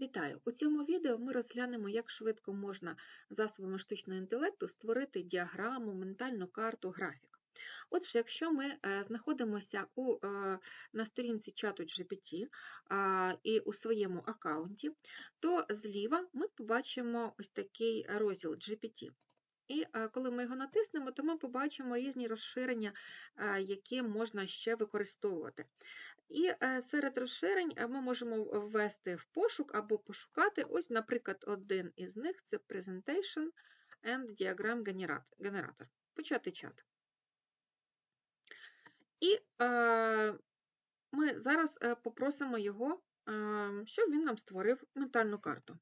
Вітаю! У цьому відео ми розглянемо, як швидко можна засобами штучного інтелекту створити діаграму, ментальну карту, графік. Отже, якщо ми е, знаходимося у, е, на сторінці чату GPT і у своєму аккаунті, то зліва ми побачимо ось такий розділ GPT. І е, коли ми його натиснемо, то ми побачимо різні розширення, е, які можна ще використовувати. І е, серед розширень ми можемо ввести в пошук або пошукати. Ось, наприклад, один із них це Presentation and Diagram Generator. Почати чат. І ми зараз попросимо його, е, щоб він нам створив ментальну карту.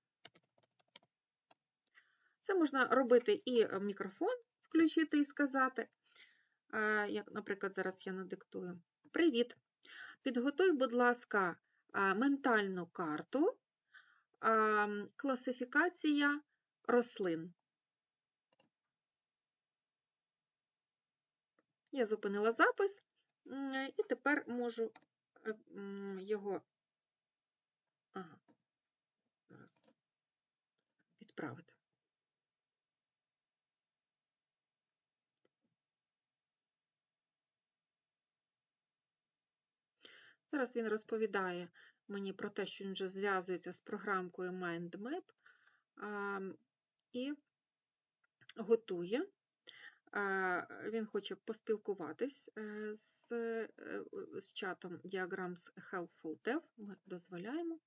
Це можна робити і мікрофон включити і сказати. Е, як, наприклад, зараз я надиктую. Привіт! Підготуй, будь ласка, ментальну карту, класифікація рослин. Я зупинила запис, і тепер можу е, його ага, відправити. Зараз він розповідає мені про те, що він вже зв'язується з програмкою MindMap і готує. Він хоче поспілкуватись е, з, е, з чатом Diagrams Helpful Dev. Ми дозволяємо.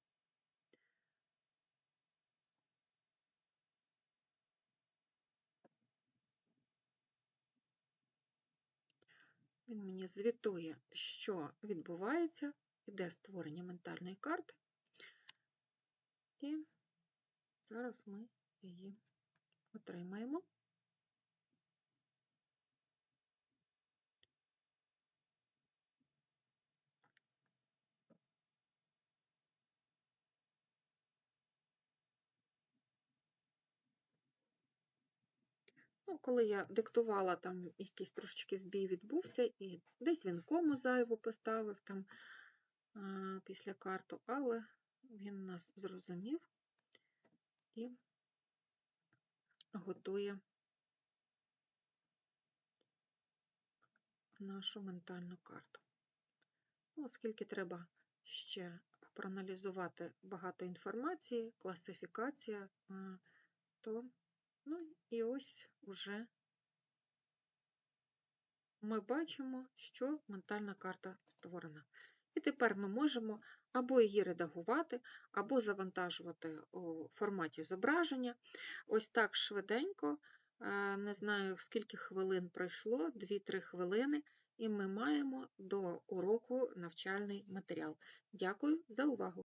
Він мені звітує, що відбувається, іде створення ментальної карти, і зараз ми її отримаємо. Ну, Коли я диктувала, там якийсь трошечки збій відбувся, і десь він кому зайву поставив там після карту, але він нас зрозумів і готує нашу ментальну карту. Ну, Оскільки треба ще проаналізувати багато інформації, класифікація, то Ну, і ось уже ми бачимо, що ментальна карта створена. І тепер ми можемо або її редагувати, або завантажувати у форматі зображення. Ось так швиденько, е, не знаю, скільки хвилин пройшло, 2-3 хвилини, і ми маємо до уроку навчальний матеріал. Дякую за увагу!